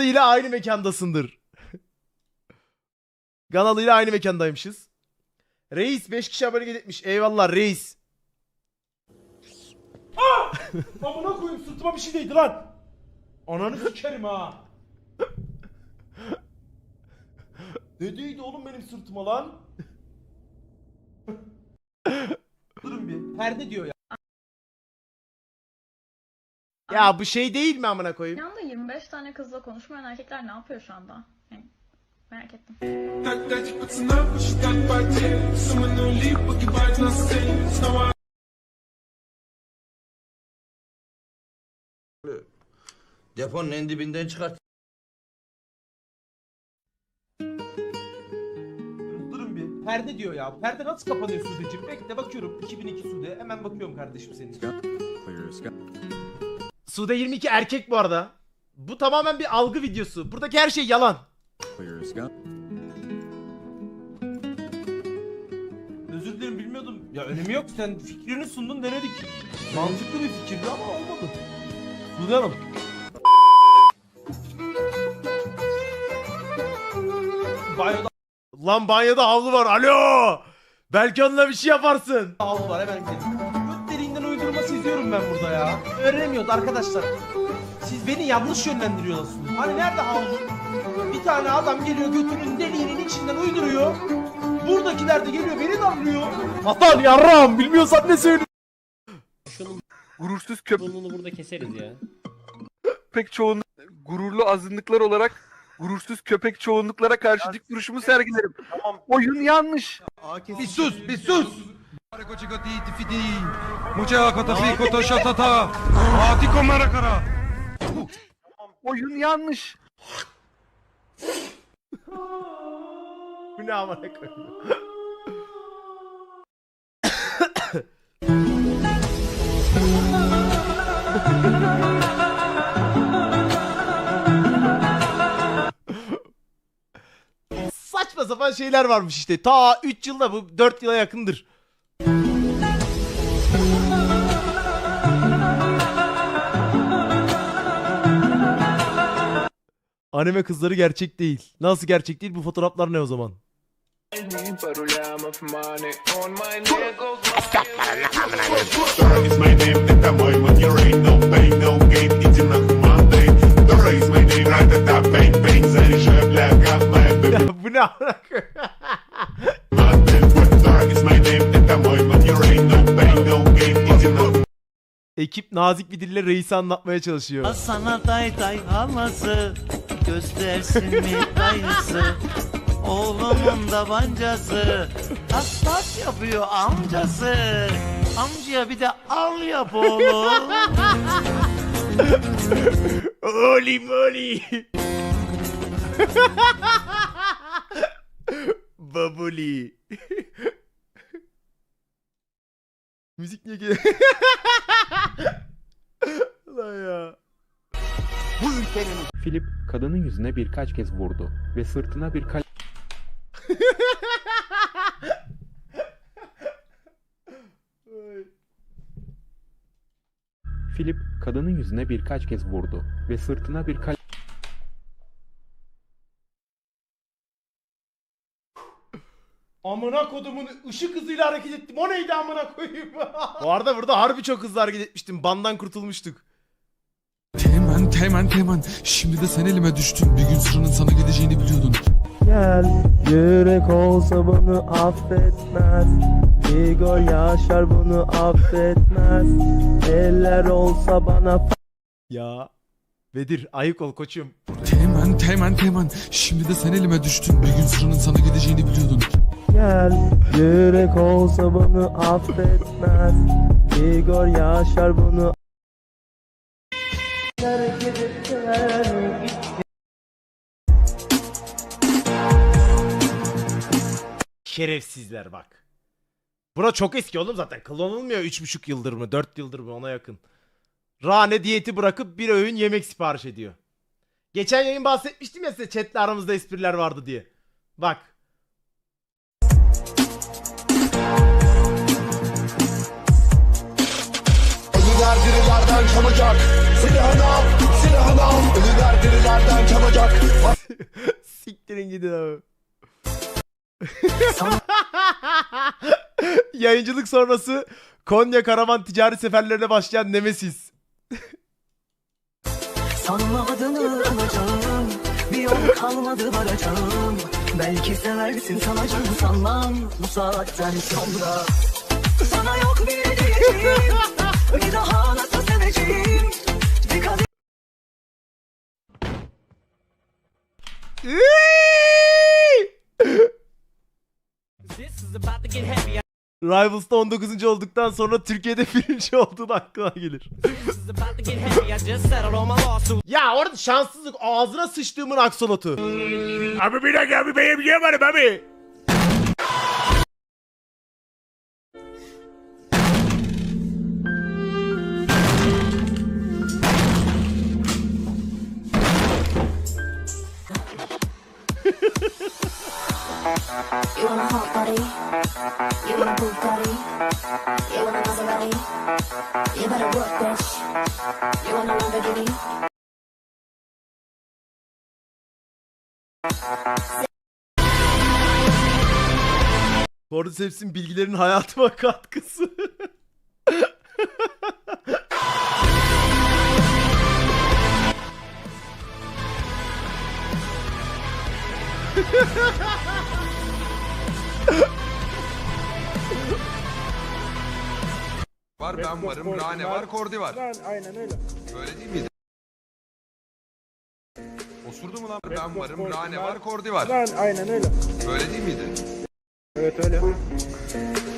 Ganalı ile aynı mekandasındır. Ganalı ile aynı mekandaymışız. Reis 5 kişi abone etmiş. Eyvallah reis. Amına koyayım sırtıma bir şey değdi lan. Ananı sikerim ha. ne değdi oğlum benim sırtıma lan? Durun bir. Perde diyor ya. Ya bu şey değil mi amına koyayım? Yanda 25 tane kızla konuşmayan erkekler ne yapıyor şu anda? Yani merak ettim. Deponun en dibinden çıkart. Durun bir. Perde diyor ya. Perde nasıl kapanıyor Sude'cim? Bekle bakıyorum. 2002 Sude. Hemen bakıyorum kardeşim senin. Sude 22 erkek bu arada. Bu tamamen bir algı videosu. Buradaki her şey yalan. Özür dilerim bilmiyordum. Ya önemi yok. Sen fikrini sundun denedik. Mantıklı bir fikirdi ama olmadı. Sude Hanım. Banyoda... Lan banyoda havlu var. Alo! Belki onunla bir şey yaparsın. Havlu var hemen gidelim. Ben burada ya. Öğrenemiyoruz arkadaşlar. Siz beni yanlış yönlendiriyorsunuz. Hani nerede havlu? Bir tane adam geliyor götünün deliğinin içinden uyduruyor. Buradakiler de geliyor beni damlıyor. Hasan yarram bilmiyorsan ne söyle. gurursuz köpek Burnunu burada keseriz ya. çoğunluk, gururlu azınlıklar olarak gurursuz köpek çoğunluklara karşı dik duruşumu sergilerim. Oyun yanlış. Bir sus, bir sus. Oyun yanlış. Bu ne amına koyayım? Saçma sapan şeyler varmış işte. Ta 3 yılda bu 4 yıla yakındır. Anime kızları gerçek değil. Nasıl gerçek değil? Bu fotoğraflar ne o zaman? Bu ne alaka? Ekip nazik bir dille reisi anlatmaya çalışıyor. Sana day day halası göstersin mi dayısı Oğlumun da bancası Tas tas yapıyor amcası Amcaya bir de al yap oğlum Oli moli. Babuli. Müzik niye geliyor? Lan ya. Philip kadının yüzüne birkaç kez vurdu ve sırtına bir kal Philip kadının yüzüne birkaç kez vurdu ve sırtına bir kal Amına kodumun ışık hızıyla hareket ettim. O neydi amına koyayım? Bu arada burada harbi çok hızlı hareket etmiştim. Bandan kurtulmuştuk. Teğmen teğmen teğmen Şimdi de sen elime düştün Bir gün sıranın sana geleceğini biliyordun Gel yürek olsa bunu affetmez Igor Yaşar bunu affetmez Eller olsa bana Ya. Bedir ayık ol koçum. Teğmen teğmen teğmen Şimdi de sen elime düştün Bir gün sıranın sana geleceğini biliyordun Gel yürek olsa bunu affetmez Igor Yaşar bunu Şerefsizler bak. Bura çok eski oğlum zaten. Kullanılmıyor 3,5 yıldır mı 4 yıldır mı ona yakın. Rane diyeti bırakıp bir öğün yemek sipariş ediyor. Geçen yayın bahsetmiştim ya size chatle aramızda espriler vardı diye. Bak. Ölüler dirilerden çalacak Silahını al, silahını Siktirin gidin abi. Yayıncılık sonrası Konya karavan ticari seferlerine başlayan Nemesis. Sanma adını unutacağım Bir yol kalmadı varacağım Belki seversin sanacağım sanmam. Bu saatten sonra Sana yok bir diyeceğim Bir daha nasıl seveceğim? Dikkat Rivals'ta 19. olduktan sonra Türkiye'de birinci olduğun aklına gelir. ya orada şanssızlık ağzına sıçtığımın aksolotu. Abi bir dakika abi benim yemedim abi. You want a hot body You want a Bugatti You want a Maserati You better work bitch. You want a Lamborghini Cordyceps'in bilgilerin hayatıma katkısı. Var ben varım, Rane var, Kordi var. Aynen öyle. Böyle değil miydi? Osurdu mu lan? Ben varım, Rane var, Kordi var. Aynen öyle. Böyle değil miydi? Evet öyle.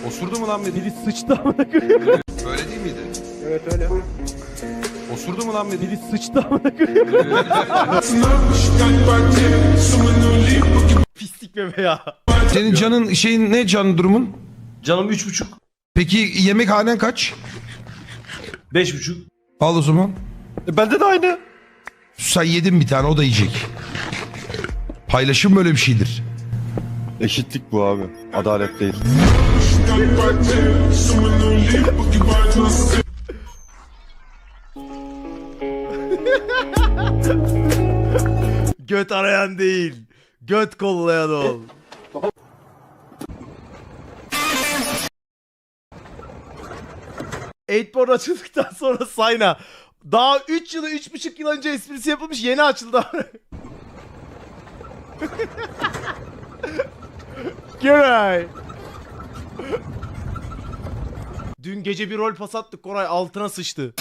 Osurdu mu lan biri? Biri sıçtı amına koyayım. Böyle değil miydi? Evet öyle. Osurdu mu lan biri? Biri sıçtı amına koyayım. Pislik bebe ya. Senin canın şeyin ne can durumun? Canım üç buçuk. Peki yemekhanen kaç? Beş buçuk. Al o zaman. bende de aynı. Sen yedin bir tane o da yiyecek. Paylaşım böyle bir şeydir. Eşitlik bu abi. Adalet değil. Göt arayan değil. Göt kollayan ol. Eightborn açıldıktan sonra Sayna. Daha 3 yılı 3,5 yıl önce esprisi yapılmış yeni açıldı. Güray. Dün gece bir rol pas attık Koray altına sıçtı.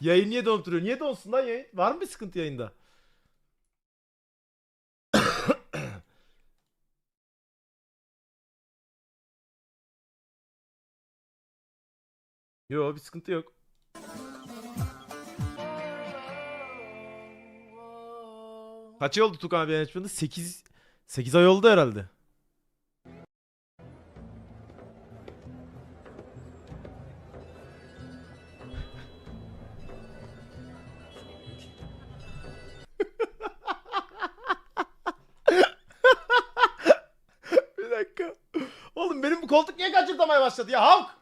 Yayın niye donup duruyor? Niye donsun lan yayın? Var mı bir sıkıntı yayında? Yo bir sıkıntı yok. Kaç ay oldu Tukan abi yönetmende? 8 8 ay oldu herhalde. Koltuk niye kaçırtamaya başladı ya Havk?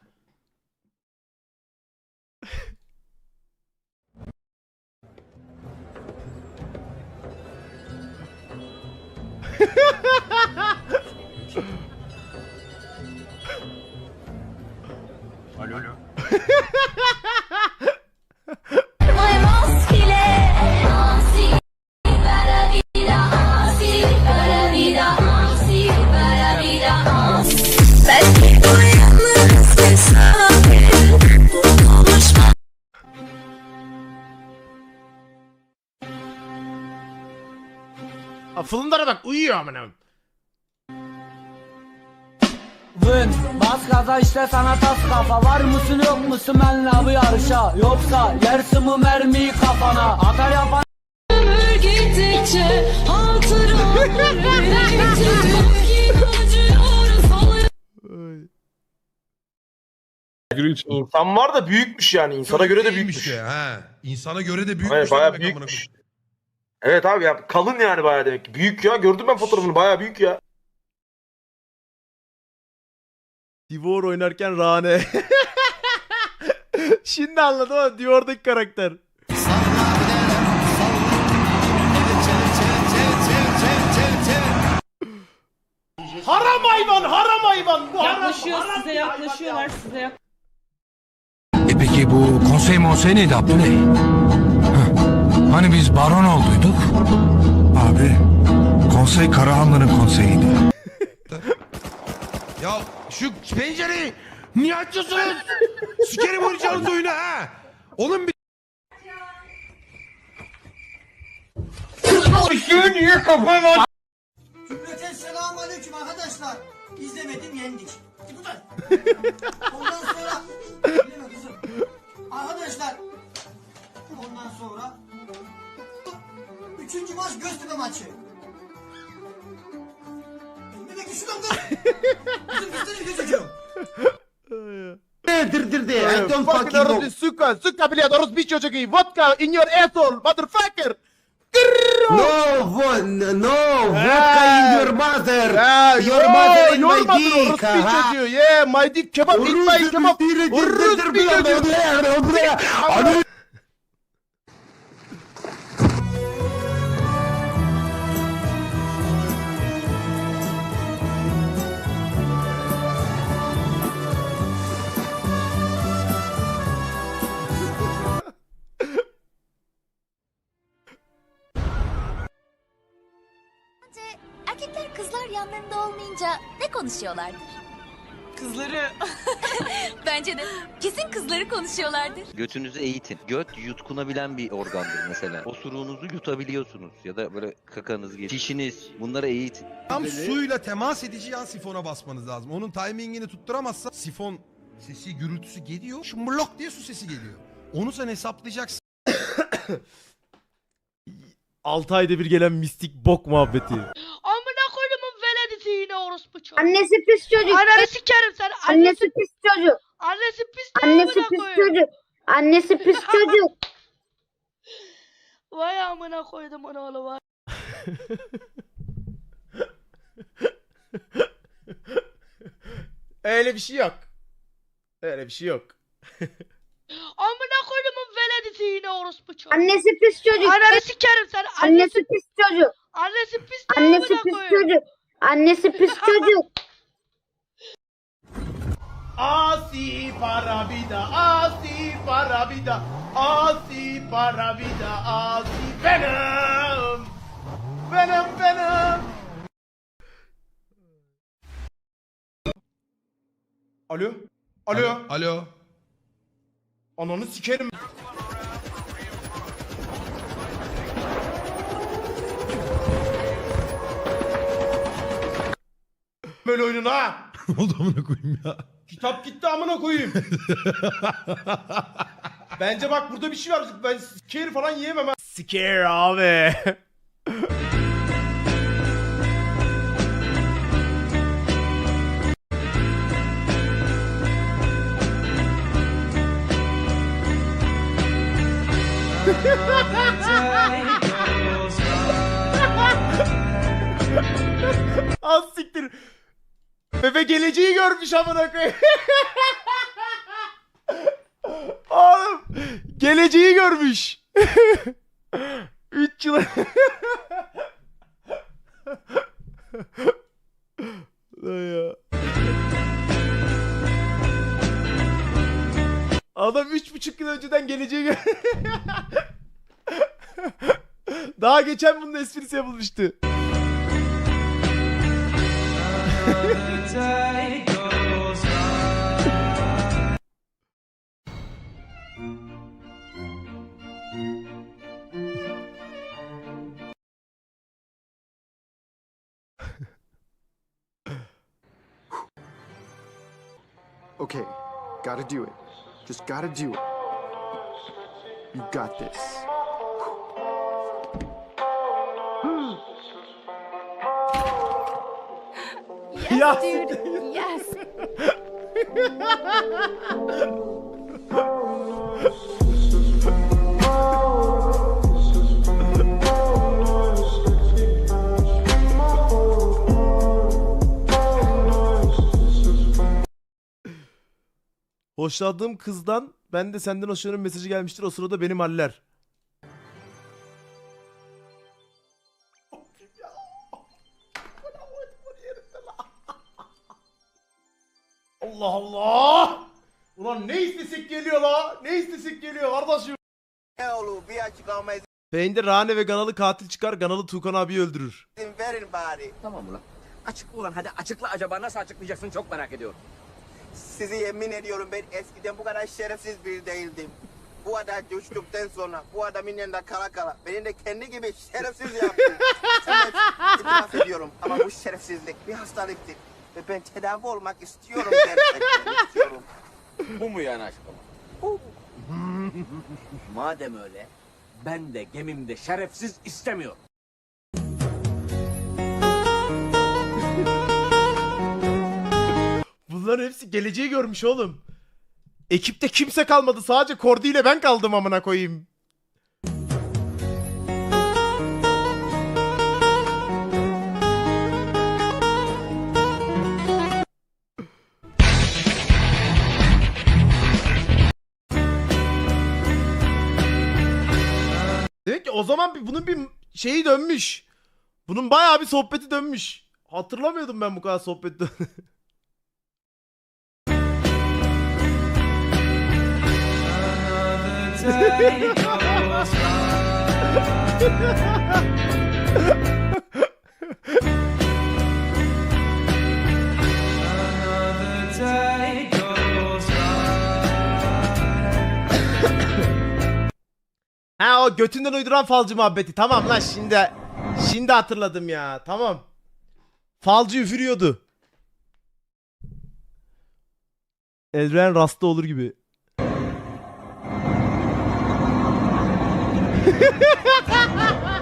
Ha, Fılındara bak uyuyor amına. Vın bas gaza işte sana tas kafa Var mısın yok musun benle bu yarışa Yoksa yersin mi mermiyi kafana Atar yapan gittikçe hatıralar. İnsan var da büyükmüş yani. İnsana göre de büyükmüş. ya, Ha. İnsana göre de büyükmüş. Hayır bayağı demek amına büyükmüş. Evet abi ya kalın yani bayağı demek ki. Büyük ya gördüm ben fotoğrafını bayağı büyük ya. Divor oynarken Rane. Şimdi anladım ama Divor'daki karakter. Haram hayvan, haram hayvan. Bu haram, Yaklaşıyor haram size bir hayvan yaklaşıyorlar ya. size yak- E peki bu konsey monsey neydi Abdüley? Heh, Hani biz baron olduyduk? Konsey Karahanlı'nın konseyiydi. Ya şu pencereyi niye açıyorsunuz? Sikerim oynayacağınız oyunu ha. Onun bir... Cümleten selamun aleyküm arkadaşlar. İzlemedim yendik. Buradan. Ondan sonra... Kızım. Arkadaşlar. Ondan sonra... Üçüncü maç Göztepe maçı düşmem kız. Kızım gözlerim gözüküyor. Dirdirdi. I don't fucking know. Suka, suka biliyor. Orospu bir çocuk iyi. Vodka in your asshole, motherfucker. No, vo no, vodka in your mother. Yeah, your yo, mother in your my mother, dick. Rus bir çocuğu. Yeah, my dick kebap, in my kebap. Rus bir çocuğu. Yanlarında olmayınca ne konuşuyorlardır? Kızları. Bence de. Kesin kızları konuşuyorlardır. Götünüzü eğitin. Göt yutkunabilen bir organdır mesela. Osuruğunuzu yutabiliyorsunuz ya da böyle kakanız gibi. Dişiniz bunları eğitin. Tam suyla temas edici yan sifona basmanız lazım. Onun timingini tutturamazsa sifon sesi gürültüsü geliyor. Şu mlok diye su sesi geliyor. Onu sen hesaplayacaksın. 6 ayda bir gelen mistik bok muhabbeti. Orospu çocuğu. Annesi pis çocuk. Ananı sikerim sen. Annesi pis çocuk. Annesi pis Annesi pis çocuk. Annesi pis çocuk. Vay amına koydum onu oğlu vay. Öyle bir şey yok. Öyle bir şey yok. Amına koydumun veledisi yine orospu çocuğu. Annesi pis çocuk. Ananı sikerim sen. Annesi pis çocuk. Annesi pis Annesi pis çocuk. Annesi pis çocuk. Asi para vida, asi para vida, asi para vida, asi benim. Benim benim. Alo? Alo? Alo. Ananı sikerim. Böyle oyunun ha. Ne oldu amına koyayım ya? Kitap gitti amına koyayım. Bence bak burada bir şey var. Ben scare falan yiyemem ha. Scare abi. Az siktir. Bebe geleceği görmüş amına koyayım. Oğlum geleceği görmüş. 3 yıl. Ya. Adam üç buçuk yıl önceden geleceği gör- Daha geçen bunun esprisi yapılmıştı. Okay, gotta do it. Just gotta do it. You got this. Ya Yes. Hoşlandığım kızdan ben de senden hoşlanıyorum mesajı gelmiştir. O sırada benim haller. Allah Allah! Ulan ne istesek geliyor la? Ne istesek geliyor kardeşim? bir açıklama izin Rane ve Ganalı katil çıkar. Ganalı Tukan abi öldürür. verin bari. Tamam ulan. Açıkla ulan hadi açıkla acaba nasıl açıklayacaksın çok merak ediyorum. Sizi yemin ediyorum ben eskiden bu kadar şerefsiz biri değildim. Bu kadar düştükten sonra bu adamın yanında kala kala beni de kendi gibi şerefsiz yaptı. evet, itiraf ediyorum ama bu şerefsizlik bir hastalıktır. Ve ben tedavi olmak istiyorum gerçekten istiyorum. Bu mu yani açıklama? Madem öyle ben de gemimde şerefsiz istemiyorum. Bunların hepsi geleceği görmüş oğlum. Ekipte kimse kalmadı. Sadece Kordi ile ben kaldım amına koyayım. Demek ki o zaman bunun bir şeyi dönmüş. Bunun bayağı bir sohbeti dönmüş. Hatırlamıyordum ben bu kadar sohbet dön- götünden uyduran falcı muhabbeti. Tamam lan şimdi şimdi hatırladım ya. Tamam. Falcı üfürüyordu. Elren rasta olur gibi.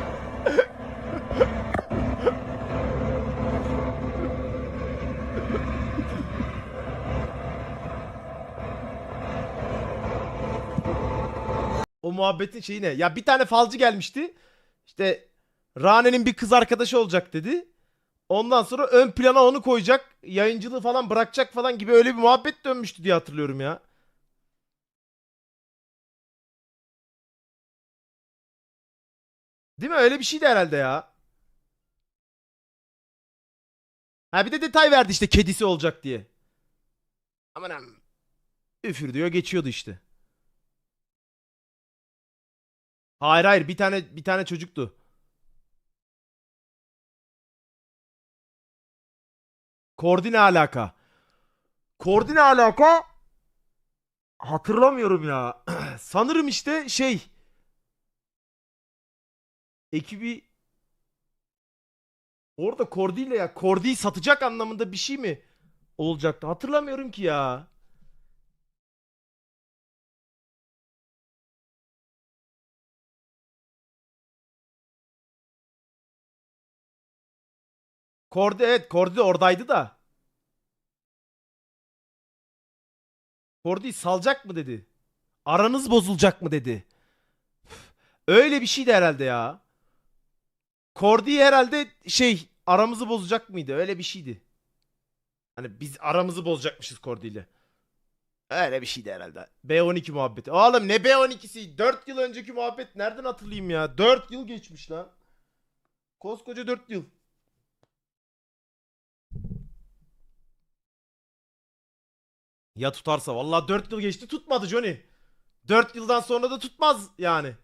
O muhabbetin şeyi ne? Ya bir tane falcı gelmişti. İşte Rane'nin bir kız arkadaşı olacak dedi. Ondan sonra ön plana onu koyacak. Yayıncılığı falan bırakacak falan gibi öyle bir muhabbet dönmüştü diye hatırlıyorum ya. Değil mi? Öyle bir şeydi herhalde ya. Ha bir de detay verdi işte kedisi olacak diye. Aman am. Üfür diyor geçiyordu işte. Hayır hayır bir tane bir tane çocuktu. Koordine alaka. Koordine alaka hatırlamıyorum ya. Sanırım işte şey ekibi orada Kordi ile ya Kordi'yi satacak anlamında bir şey mi olacaktı? Hatırlamıyorum ki ya. Kordi evet Kordi oradaydı da. Kordi salacak mı dedi. Aranız bozulacak mı dedi. Öyle bir şeydi herhalde ya. Kordi herhalde şey aramızı bozacak mıydı? Öyle bir şeydi. Hani biz aramızı bozacakmışız Kordi ile. Öyle bir şeydi herhalde. B12 muhabbeti. Oğlum ne B12'si? 4 yıl önceki muhabbet nereden hatırlayayım ya? 4 yıl geçmiş lan. Koskoca 4 yıl. Ya tutarsa vallahi 4 yıl geçti tutmadı Johnny. 4 yıldan sonra da tutmaz yani.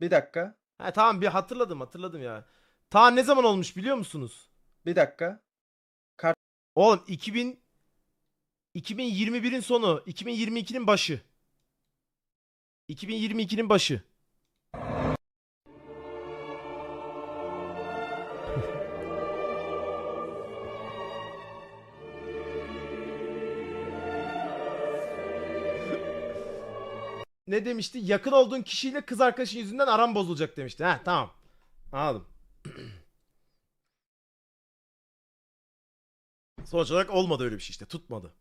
Bir dakika. Ha tamam bir hatırladım hatırladım ya. Ta ne zaman olmuş biliyor musunuz? Bir dakika. Kart Oğlum 2000 2021'in sonu, 2022'nin başı. 2022'nin başı. ne demişti? Yakın olduğun kişiyle kız arkadaşın yüzünden aram bozulacak demişti. Ha tamam. Anladım. Sonuç olarak olmadı öyle bir şey işte. Tutmadı.